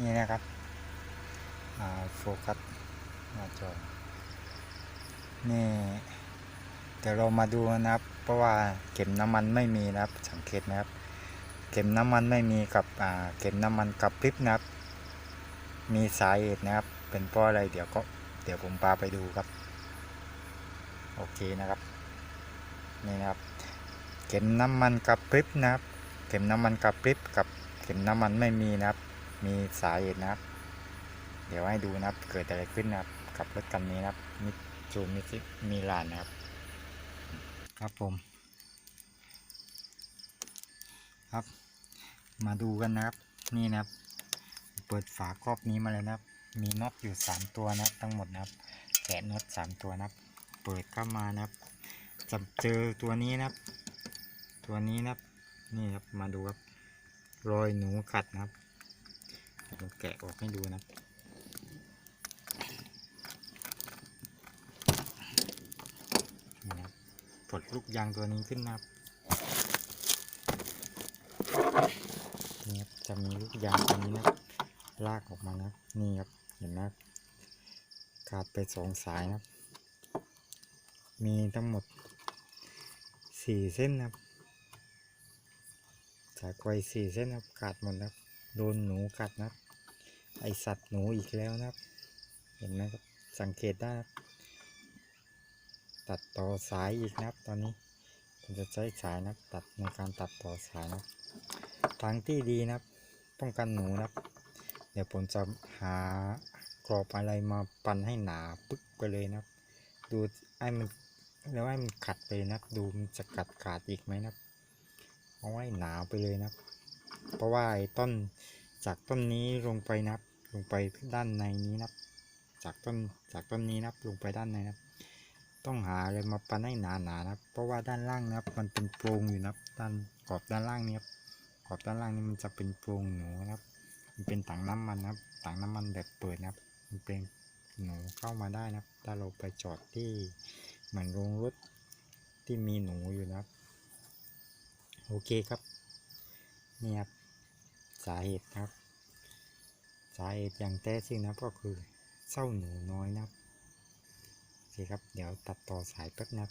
นี่นะครับโฟกัสหน้าจอนี่เดี๋ยวเรามาดูนะครับ เพราะว่าเข็มน้ำมันไม่มีนะครับ สังเกตนะครับเข็มน้ำมันไม่มีกับเข็มน้ำมันกับพริบนะครับ มีสาเหตุนะครับ เป็นเพราะอะไรเดี๋ยวก็เดี๋ยวผมพาไปดูครับ โอเคนะครับนี่นะครับเข็มน้ำมันกับพริบนะครับเข็มน้ำมันกับพริบกับเข็มน้ำมันไม่มีนะครับ มีสาเหตุนะครับ เดี๋ยวให้ดูนะครับ เกิดอะไรขึ้นนะครับ กับรถคันนี้นะครับมิจูมิซิมีลานนะครับ ครับผม ครับ มาดูกันนะครับ นี่นะครับ เปิดฝาครอบนี้มาเลยนะครับ มีน็อตอยู่สามตัวนะครับ ทั้งหมดนะครับแกะน็อตสามตัวนะครับ เปิดเข้ามานะครับจะเจอตัวนี้นะครับ ตัวนี้นะครับ นี่ครับ มาดูครับ รอยหนูกัดนะครับ เดี๋ยวผมแกะออกให้ดูนะนี่นะครับปลดลูกยางตัวนี้ขึ้นนะครับนี่ครับจะมีลูกยางตัวนี้นะลากออกมานะนี่ครับเห็นไหมครับขาดไปสองสายนะครับ มีทั้งหมดสี่เส้นนะครับสายไฟสี่เส้นนะครับขาดหมดนะครับโดนหนูกัดนะครับ ไอสัตว์หนูอีกแล้วนะครับ เห็นไหมครับสังเกตได้ครับตัดต่อสายอีกนะครับ ตอนนี้ผมจะใช้สายนะตัดในการตัดต่อสายนะครับทางที่ดีนะครับป้องกันหนูนะครับเดี๋ยวผมจะหากรอบอะไรมาปันให้หนาปึ๊กไปเลยนะครับดูไอ้มันแล้วให้มันขัดไปเลยนะครับดูมันจะกัดขาดอีกไหมนะครับเอาไว้หนาไปเลยนะครับเพราะว่าไอ้ต้นจากต้นนี้ลงไปนับ ลงไปด้านในนี้นะครับ จากต้นจากต้นนี้นะครับลงไปด้านในนะครับ ต้องหาอะไรมาปันให้หนาๆนะครับ เพราะว่าด้านล่างนะครับ มันเป็นโปรงอยู่นะครับ ด้านขอบด้านล่างนี้ครับขอบด้านล่างนี้มันจะเป็นโปรงหนูนะครับ มันเป็นถังน้ำมันนะครับถังน้ำมันแบบเปิดนะครับ มันเป็นหนูเข้ามาได้นะครับ ถ้าเราไปจอดที่เหมือนโรงรถที่มีหนูอยู่นะครับ โอเคครับนี่ครับสาเหตุครับ สาเหตุอย่างแท้จริงนะก็คือเศร้าหนูน้อยนะครับโอเคครับ เดี๋ยวตัดต่อสายแป๊บนะครับ